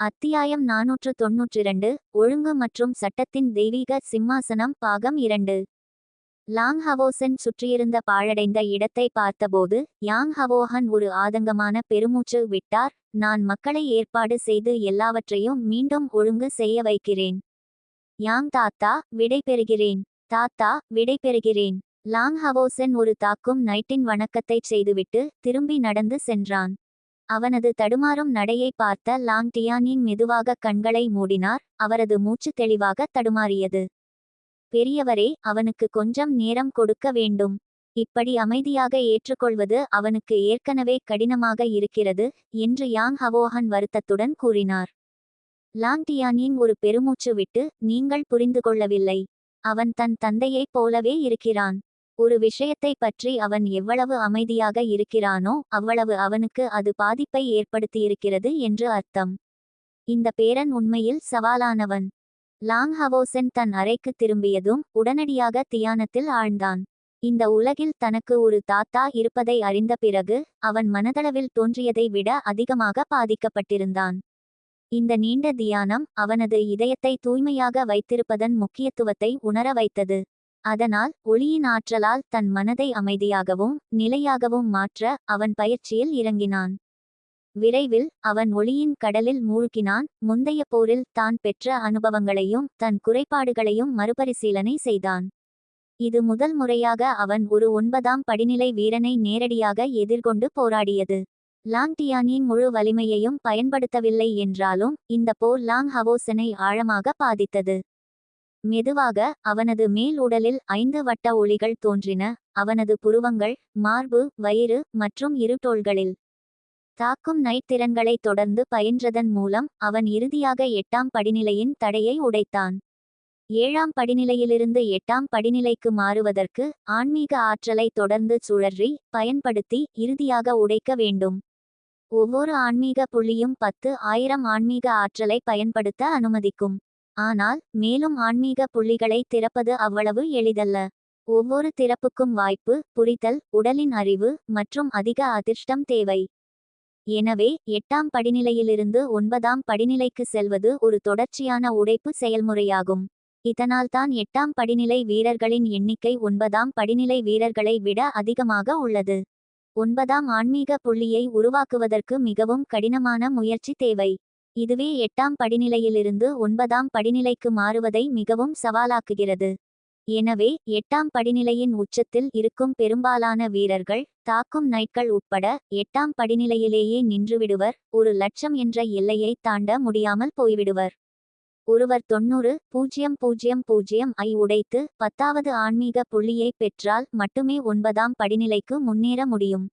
அத்தியாயம் நாநூற்று தொன்னூற்றிரண்டு ஒழுங்கு மற்றும் சட்டத்தின் தெய்வீக சிம்மாசனம் பாகம் இரண்டு. லாங் ஹவோசன் சுற்றியிருந்த பாழடைந்த இடத்தை பார்த்தபோது யாங் ஹவோஹன் ஒரு ஆதங்கமான பெருமூச்சு விட்டார் நான் மக்களை ஏற்பாடு செய்து எல்லாவற்றையும் மீண்டும் ஒழுங்கு செய்ய வைக்கிறேன். யாங் தாத்தா விடை பெறுகிறேன். தாத்தா விடை பெறுகிறேன். லாங் ஹவோசன் ஒரு தாக்கும் நைட்டின் வணக்கத்தைச் செய்துவிட்டு திரும்பி நடந்து சென்றான். அவனது தடுமாறும் நடையை பார்த்த லாங் டியானின் மெதுவாக கண்களை மூடினார் அவரது மூச்சு தெளிவாக தடுமாறியது. பெரியவரே அவனுக்கு கொஞ்சம் நேரம் கொடுக்க வேண்டும். இப்படி அமைதியாக ஏற்றுக்கொள்வது அவனுக்கு ஏற்கனவே கடினமாக இருக்கிறது என்று யாங் ஹவோஹன் வருத்தத்துடன் கூறினார். லாங் டியானிங் ஒரு பெருமூச்சு விட்டு நீங்கள் புரிந்து கொள்ளவில்லை. அவன் தன் தந்தையைப் போலவே இருக்கிறான். ஒரு விஷயத்தை பற்றி அவன் எவ்வளவு அமைதியாக இருக்கிறானோ அவ்வளவு அவனுக்கு அது பாதிப்பை ஏற்படுத்தியிருக்கிறது என்று அர்த்தம். இந்த பேரன் உண்மையில் சவாலானவன். லாங் ஹவோசன் தன் அறைக்கு திரும்பியதும் உடனடியாக தியானத்தில் ஆழ்ந்தான். இந்த உலகில் தனக்கு ஒரு தாத்தா இருப்பதை அறிந்த பிறகு அவன் மனதளவில் தோன்றியதை விட அதிகமாக பாதிக்கப்பட்டிருந்தான். இந்த நீண்ட தியானம் அவனது இதயத்தை தூய்மையாக வைத்திருப்பதன் முக்கியத்துவத்தை உணர வைத்தது. அதனால் ஒளியின் ஆற்றலால் தன் மனதை அமைதியாகவும் நிலையாகவும் மாற்ற அவன் பயிற்சியில் இறங்கினான். விரைவில் அவன் ஒளியின் கடலில் மூழ்கினான். முந்தைய போரில் தான் பெற்ற அனுபவங்களையும் தன் குறைபாடுகளையும் மறுபரிசீலனை செய்தான். இது முதல் முறையாக அவன் ஒரு ஒன்பதாம் படிநிலை வீரனை நேரடியாக எதிர்கொண்டு போராடியது. லாங் டியானின் முழு வலிமையையும் பயன்படுத்தவில்லை என்றாலும் இந்த போர் லாங் ஹவோசனை ஆழமாக பாதித்தது. மெதுவாக அவனது மேல் உடலில் ஐந்து வட்ட ஒளிகள் தோன்றின அவனது புருவங்கள் மார்பு வயிறு மற்றும் இருட்டோள்களில் தாக்கும் நைத்திறன்களை தொடர்ந்து பயின்றதன் மூலம் அவன் இறுதியாக எட்டாம் படிநிலையின் தடையை உடைத்தான். ஏழாம் படிநிலையிலிருந்து எட்டாம் படிநிலைக்கு மாறுவதற்கு ஆன்மீக ஆற்றலை தொடர்ந்து சுழற்றி பயன்படுத்தி இறுதியாக உடைக்க வேண்டும். ஒவ்வொரு ஆன்மீக புள்ளியும் பத்து ஆயிரம் ஆன்மீக ஆற்றலை பயன்படுத்த அனுமதிக்கும். ஆனால் மேலும் ஆன்மீக புள்ளிகளை திறப்பது அவ்வளவு எளிதல்ல. ஒவ்வொரு திறப்புக்கும் வாய்ப்பு புரிதல் உடலின் அறிவு மற்றும் அதிக அதிர்ஷ்டம் தேவை. எனவே எட்டாம் படிநிலையிலிருந்து ஒன்பதாம் படிநிலைக்கு செல்வது ஒரு தொடர்ச்சியான உடைப்பு செயல்முறையாகும். இதனால்தான் எட்டாம் படிநிலை வீரர்களின் எண்ணிக்கை ஒன்பதாம் படிநிலை வீரர்களை விட அதிகமாக உள்ளது. ஒன்பதாம் ஆன்மீக புள்ளியை உருவாக்குவதற்கு மிகவும் கடினமான முயற்சி தேவை. இதுவே எட்டாம் படிநிலையிலிருந்து ஒன்பதாம் படிநிலைக்கு மாறுவதை மிகவும் சவாலாக்குகிறது. எனவே எட்டாம் படிநிலையின் உச்சத்தில் இருக்கும் பெரும்பாலான வீரர்கள் தாக்கும் நைட்கள் உட்பட எட்டாம் படிநிலையிலேயே நின்றுவிடுவர் ஒரு லட்சம் என்ற எல்லையை தாண்ட முடியாமல் போய்விடுவர். ஒருவர் தொன்னூறு பூஜ்ஜியம் பூஜ்ஜியம் பூஜ்ஜியம் ஐ உடைத்து பத்தாவது ஆன்மீக புள்ளியை பெற்றால் மட்டுமே ஒன்பதாம் படிநிலைக்கு முன்னேற முடியும்.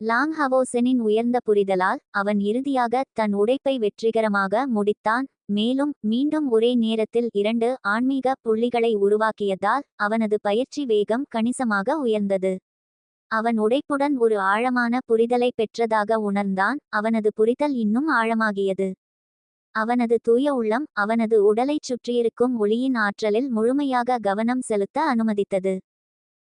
லாங் ஹவோசனின் உயர்ந்த புரிதலால் அவன் இறுதியாக தன் உடைப்பை வெற்றிகரமாக முடித்தான். மேலும் மீண்டும் ஒரே நேரத்தில் இரண்டு ஆன்மீக புள்ளிகளை உருவாக்கியதால் அவனது பயிற்சி வேகம் கணிசமாக உயர்ந்தது. அவன் உடைப்புடன் ஒரு ஆழமான புரிதலை பெற்றதாக உணர்ந்தான். அவனது புரிதல் இன்னும் ஆழமாகியது. அவனது தூய உள்ளம் அவனது உடலைச் சுற்றியிருக்கும் ஒளியின் ஆற்றலில் முழுமையாக கவனம் செலுத்த அனுமதித்தது.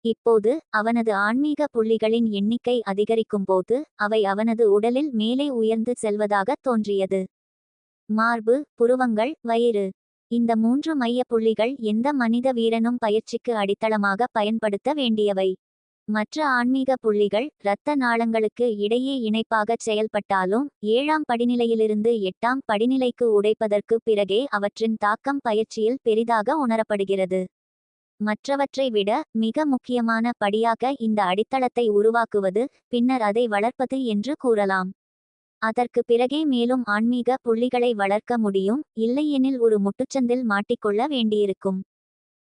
இப்போது அவனது ஆன்மீக புள்ளிகளின் எண்ணிக்கை அதிகரிக்கும்போது அவை அவனது உடலில் மேலே உயர்ந்து செல்வதாக தோன்றியது. மார்பு புருவங்கள் வயிறு. இந்த மூன்று மைய புள்ளிகள் எந்த மனித வீரனும் பயிற்சிக்கு அடித்தளமாக பயன்படுத்த வேண்டியவை. மற்ற ஆன்மீக புள்ளிகள் இரத்த நாளங்களுக்கு இடையே இணைப்பாகச் செயல்பட்டாலும் ஏழாம் படிநிலையிலிருந்து எட்டாம் படிநிலைக்கு உடைப்பதற்கு பிறகே அவற்றின் தாக்கம் பயிற்சியில் பெரிதாக உணரப்படுகிறது. மற்றவற்றை விட மிக முக்கியமான படியாக இந்த அடித்தளத்தை உருவாக்குவது பின்னர் அதை வளர்ப்பது என்று கூறலாம். அதற்கு பிறகே மேலும் ஆன்மீக புள்ளிகளை வளர்க்க முடியும் இல்லையெனில் ஒரு முட்டுச்சந்தில் மாட்டிக்கொள்ள வேண்டியிருக்கும்.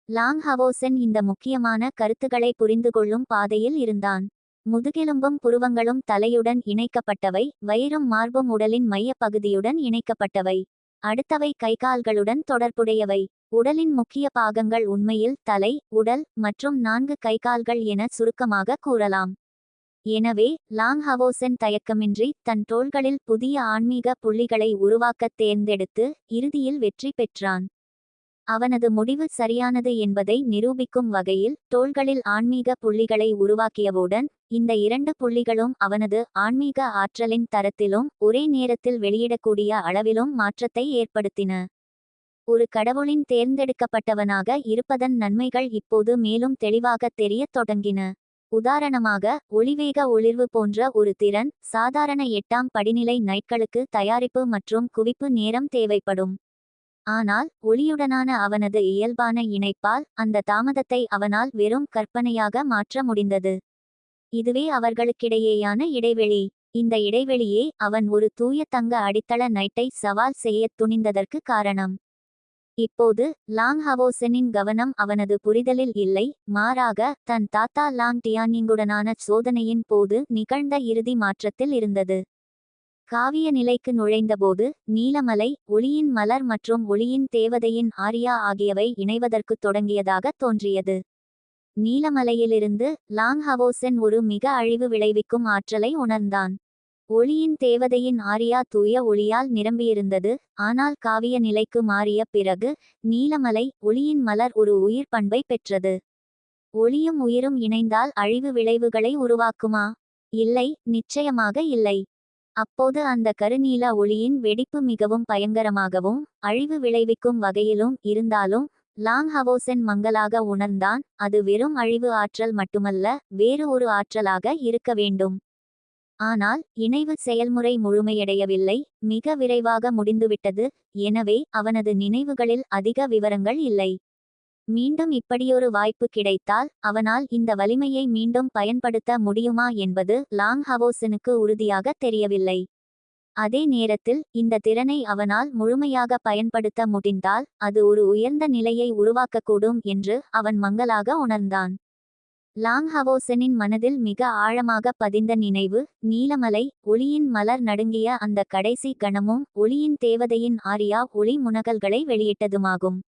லாங் ஹவோசன் இந்த முக்கியமான கருத்துக்களை புரிந்து கொள்ளும் பாதையில் இருந்தான். முதுகெலும்பும் புருவங்களும் தலையுடன் இணைக்கப்பட்டவை வயிறும் மார்பும் உடலின் மையப்பகுதியுடன் இணைக்கப்பட்டவை. அடுத்தவை கைகால்களுடன் தொடர்புடையவை. உடலின் முக்கிய பாகங்கள் உண்மையில் தலை உடல் மற்றும் நான்கு கைகால்கள் என சுருக்கமாக கூறலாம். எனவே லாங் ஹவோசன் தயக்கமின்றி தன் தோள்களில் புதிய ஆன்மீக புள்ளிகளை உருவாக்கத் தேர்ந்தெடுத்து இறுதியில் வெற்றி பெற்றான். அவனது முடிவு சரியானது என்பதை நிரூபிக்கும் வகையில் தோள்களில் ஆன்மீக புள்ளிகளை உருவாக்கியவுடன் இந்த இரண்டு புள்ளிகளும் அவனது ஆன்மீக ஆற்றலின் தரத்திலும் ஒரே நேரத்தில் வெளியிடக்கூடிய அளவிலும் மாற்றத்தை ஏற்படுத்தின. ஒரு கடவுளின் தேர்ந்தெடுக்கப்பட்டவனாக இருப்பதன் நன்மைகள் இப்போது மேலும் தெளிவாகத் தெரியத் தொடங்கின. உதாரணமாக ஒளிவேக ஒளிர்வு போன்ற ஒரு திறன் சாதாரண எட்டாம் படிநிலை நைட்களுக்கு தயாரிப்பு மற்றும் குவிப்பு நேரம் தேவைப்படும். ஆனால் ஒளியுடனான அவனது இயல்பான இணைப்பால் அந்த தாமதத்தை அவனால் வெறும் கற்பனையாக மாற்ற முடிந்தது. இதுவே அவர்களுக்கிடையேயான இடைவெளி. இந்த இடைவெளியே அவன் ஒரு தூய தங்க அடித்தள நைட்டை சவால் செய்யத் துணிந்ததற்கு காரணம். இப்போது லாங் ஹவோசனின் கவனம் அவனது புரிதலில் இல்லை. மாறாக தன் தாத்தா லாங் டியானிங்குடனான சோதனையின் போது நிகழ்ந்த இறுதி மாற்றத்தில் இருந்தது. காவிய நிலைக்கு நுழைந்தபோது நீலமலை ஒளியின் மலர் மற்றும் ஒளியின் தேவதையின் ஆரியா ஆகியவை இணைவதற்குத் தொடங்கியதாக தோன்றியது. நீலமலையிலிருந்து லாங் ஹவோசன் ஒரு மிக அழிவு விளைவிக்கும் ஆற்றலை உணர்ந்தான். ஒளியின் தேவதையின் ஆரியா தூய ஒளியால் நிரம்பியிருந்தது ஆனால் காவிய நிலைக்கு மாறிய பிறகு நீலமலை ஒளியின் மலர் ஒரு உயிர் பண்பை பெற்றது. ஒளியும் உயிரும் இணைந்தால் அழிவு விளைவுகளை உருவாக்குமா? இல்லை நிச்சயமாக இல்லை. அப்போது அந்த கருநீல ஒளியின் வெடிப்பு மிகவும் பயங்கரமாகவும் அழிவு விளைவிக்கும் வகையிலும் இருந்தாலும் லாங் ஹவோசென் மங்கலாக உணர்ந்தான் அது வெறும் அழிவு ஆற்றல் மட்டுமல்ல வேறு ஒரு ஆற்றலாக இருக்க வேண்டும். ஆனால் இணைவு செயல்முறை முழுமையடையவில்லை மிக விரைவாக முடிந்துவிட்டது எனவே அவனது நினைவுகளில் அதிக விவரங்கள் இல்லை. மீண்டும் இப்படியொரு வாய்ப்பு கிடைத்தால் அவனால் இந்த வலிமையை மீண்டும் பயன்படுத்த முடியுமா என்பது லாங் ஹவோசனுக்கு உறுதியாக தெரியவில்லை. அதே நேரத்தில் இந்த திறனை அவனால் முழுமையாக பயன்படுத்த முடிந்தால் அது ஒரு உயர்ந்த நிலையை உருவாக்கக்கூடும் என்று அவன் மங்களாக உணர்ந்தான். லாங் ஹவோசனின் மனதில் மிக ஆழமாக பதிந்த நினைவு நீலமலை ஒளியின் மலர் நடுங்கிய அந்த கடைசி கணமும் ஒளியின் தேவதையின் ஆரியா ஒளி முனகல்களை வெளியிட்டதுமாகும்.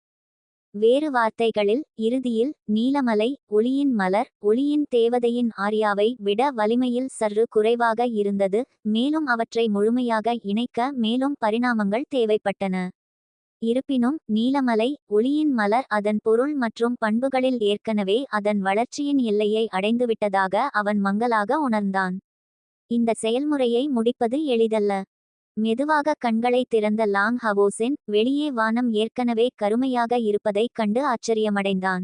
வேறு வார்த்தைகளில் இறுதியில் நீலமலை ஒளியின் மலர் ஒளியின் தேவதையின் ஆர்யாவை விட வலிமையில் சற்று குறைவாக இருந்தது மேலும் அவற்றை முழுமையாக இணைக்க மேலும் பரிணாமங்கள் தேவைப்பட்டன. இருப்பினும் நீலமலை ஒளியின் மலர் அதன் பொருள் மற்றும் பண்புகளில் ஏற்கனவே அதன் வளர்ச்சியின் எல்லையை அடைந்துவிட்டதாக அவன் மங்களாக உணர்ந்தான். இந்த செயல்முறையை முடிப்பது எளிதல்ல. மெதுவாக கண்களை திறந்த லாங் ஹவோசென் வெளியே வானம் ஏற்கனவே கருமையாக இருப்பதைக் கண்டு ஆச்சரியமடைந்தான்.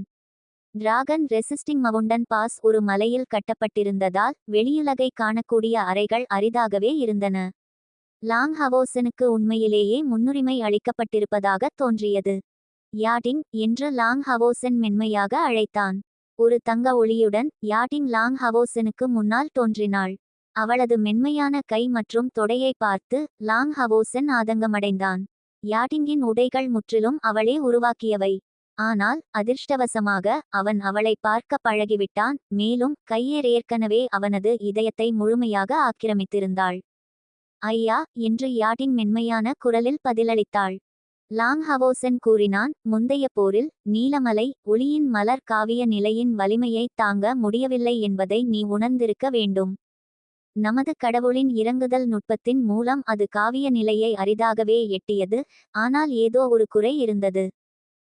டிராகன் ரெசிஸ்டிங் மவுண்டன் பாஸ் ஒரு மலையில் கட்டப்பட்டிருந்ததால் வெளியுலகை காணக்கூடிய அறைகள் அரிதாகவே இருந்தன. லாங் ஹவோசனுக்கு உண்மையிலேயே முன்னுரிமை அளிக்கப்பட்டிருப்பதாக தோன்றியது. யாட்டிங் என்று லாங் ஹவோசன் மென்மையாக அழைத்தான். ஒரு தங்க ஒளியுடன் யாட்டிங் லாங் ஹவோசனுக்கு முன்னால் தோன்றினாள். அவளது மென்மையான கை மற்றும் தொடையை பார்த்து லாங் ஹவோசன் ஆதங்கமடைந்தான். யாட்டிங்கின் உடைகள் முற்றிலும் அவளே உருவாக்கியவை. ஆனால் அதிர்ஷ்டவசமாக அவன் அவளை பார்க்க பழகிவிட்டான். மேலும் கையேர் ஏற்கனவே அவனது இதயத்தை முழுமையாக ஆக்கிரமித்திருந்தாள். ஐயா என்று யாட்டின் மென்மையான குரலில் பதிலளித்தாள். லாங் ஹவோசன் கூறினான் முந்தைய போரில் நீலமலை ஒளியின் மலர் காவிய நிலையின் வலிமையை தாங்க முடியவில்லை என்பதை நீ உணர்ந்திருக்க வேண்டும். நமது கடவுளின் இறங்குதல் நுட்பத்தின் மூலம் அது காவிய நிலையை அரிதாகவே எட்டியது ஆனால் ஏதோ ஒரு குறை இருந்தது.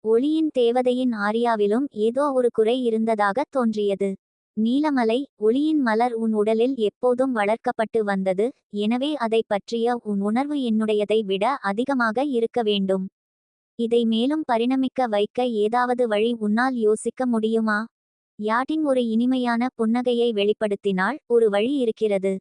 ஒளியின் தேவதையின் ஆரியாவிலும் ஏதோ ஒரு குறை இருந்ததாக தோன்றியது. நீலமலை ஒளியின் மலர் உன் உடலில் எப்போதும் வளர்க்கப்பட்டு வந்தது எனவே அதை பற்றிய உன் உணர்வு என்னுடையதை விட அதிகமாக இருக்க வேண்டும். இதை மேலும் பரிணமிக்க வைக்க ஏதாவது வழி உன்னால் யோசிக்க முடியுமா? யாட்டின் ஒரு இனிமையான புன்னகையை வெளிப்படுத்தினாள். ஒரு வழி இருக்கிறது.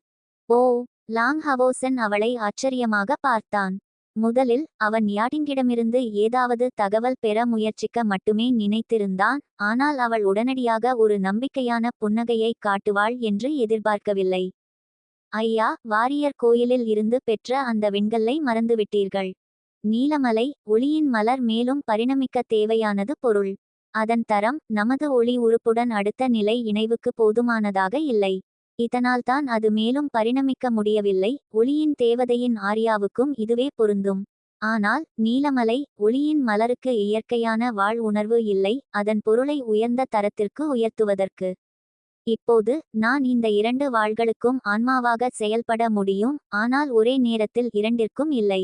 ஓ. லாங் ஹவோசன் அவளை ஆச்சரியமாக பார்த்தான். முதலில் அவன் யாட்டிங்கிடமிருந்து ஏதாவது தகவல் பெற முயற்சிக்க மட்டுமே நினைத்திருந்தான். ஆனால் அவள் உடனடியாக ஒரு நம்பிக்கையான புன்னகையை காட்டுவாள் என்று எதிர்பார்க்கவில்லை. ஐயா வாரியர் கோயிலில் இருந்து பெற்ற அந்த விண்கல்லை மறந்துவிட்டீர்கள். நீலமலை ஒளியின் மலர் மேலும் பரிணமிக்க தேவையானது பொருள். அதன் தரம் நமது ஒளி உறுப்புடன் அடுத்த நிலை இணைவுக்கு போதுமானதாக இல்லை. இதனால்தான் அது மேலும் பரிணமிக்க முடியவில்லை. ஒளியின் தேவதையின் ஆரியாவுக்கும் இதுவே பொருந்தும். ஆனால் நீலமலை ஒளியின் மலருக்கு இயற்கையான வாழ் உணர்வு இல்லை அதன் பொருளை உயர்ந்த தரத்திற்கு உயர்த்துவதற்கு. இப்போது நான் இந்த இரண்டு வாள்களுக்கும் ஆன்மாவாக செயல்பட முடியும் ஆனால் ஒரே நேரத்தில் இரண்டிற்கும் இல்லை.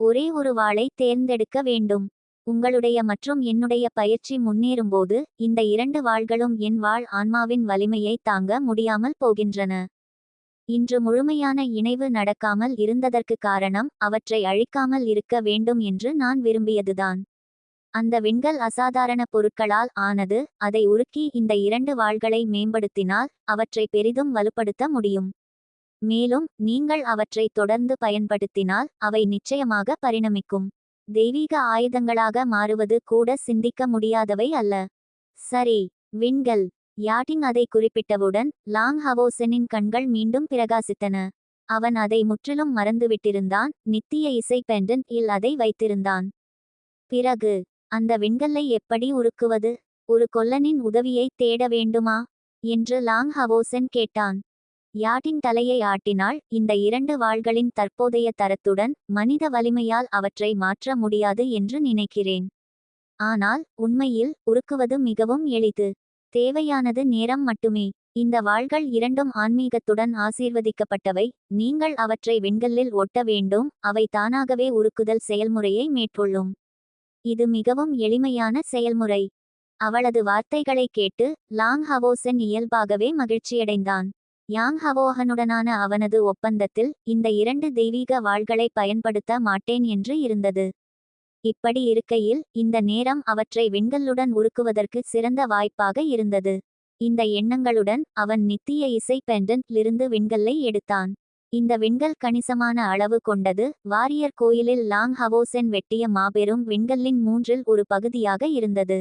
ஒரே ஒரு வாளை தேர்ந்தெடுக்க வேண்டும். உங்களுடைய மற்றும் என்னுடைய பயிற்சி முன்னேறும்போது இந்த இரண்டு வாள்களும் என் வாழ் ஆன்மாவின் வலிமையை தாங்க முடியாமல் போகின்றன. இன்று முழுமையான இணைவு நடக்காமல் இருந்ததற்கு காரணம் அவற்றை அழிக்காமல் இருக்க வேண்டும் என்று நான் விரும்பியதுதான். அந்த விண்கல் அசாதாரண பொருட்களால் ஆனது அதை உருக்கி இந்த இரண்டு வாள்களை மேம்படுத்தினால் அவற்றை பெரிதும் வலுப்படுத்த முடியும். மேலும் நீங்கள் அவற்றை தொடர்ந்து பயன்படுத்தினால் அவை நிச்சயமாக பரிணமிக்கும். தெய்வீக ஆயுதங்களாக மாறுவது கூட சிந்திக்க முடியாதவை அல்ல. சரி விண்கல் யாட்டிங் அதை குறிப்பிட்டவுடன் லாங் ஹவோசனின் கண்கள் மீண்டும் பிரகாசித்தன. அவன் அதை முற்றிலும் மறந்துவிட்டிருந்தான். நித்திய இசை பெண்டன் இல் அதை வைத்திருந்தான். பிறகு அந்த விண்கல்லை எப்படி உருக்குவது? ஒரு கொல்லனின் உதவியை தேட வேண்டுமா? என்று லாங் ஹவோசன் கேட்டான். யாட்டின் தலையை ஆட்டினால் இந்த இரண்டு வாள்களின் தற்போதைய தரத்துடன் மனித வலிமையால் அவற்றை மாற்ற முடியாது என்று நினைக்கிறேன். ஆனால் உண்மையில் உருக்குவது மிகவும் எளிது. தேவையானது நேரம் மட்டுமே. இந்த வாள்கள் இரண்டும் ஆன்மீகத்துடன் ஆசீர்வதிக்கப்பட்டவை. நீங்கள் அவற்றை வெண்கல்லில் ஒட்ட வேண்டும். அவை தானாகவே உருக்குதல் செயல்முறையை மேற்கொள்ளும். இது மிகவும் எளிமையான செயல்முறை. அவளது வார்த்தைகளை கேட்டு லாங் ஹவோசன் இயல்பாகவே மகிழ்ச்சியடைந்தான். யாங் ஹவோஹனுடனான அவனது ஒப்பந்தத்தில் இந்த இரண்டு தெய்வீக வாள்களை பயன்படுத்த மாட்டேன் என்று இருந்தது. இப்படி இருக்கையில் இந்த நேரம் அவற்றை விண்கல்லுடன் உருக்குவதற்கு சிறந்த வாய்ப்பாக இருந்தது. இந்த எண்ணங்களுடன் அவன் நித்திய இசை பெண்டன்ட்லிருந்து விண்கல்லை எடுத்தான். இந்த விண்கல் கணிசமான அளவு கொண்டது. வாரியர் கோயிலில் லாங் ஹவோசென் வெட்டிய மாபெரும் விண்கல்லின் மூன்றில் ஒரு பகுதியாக இருந்தது.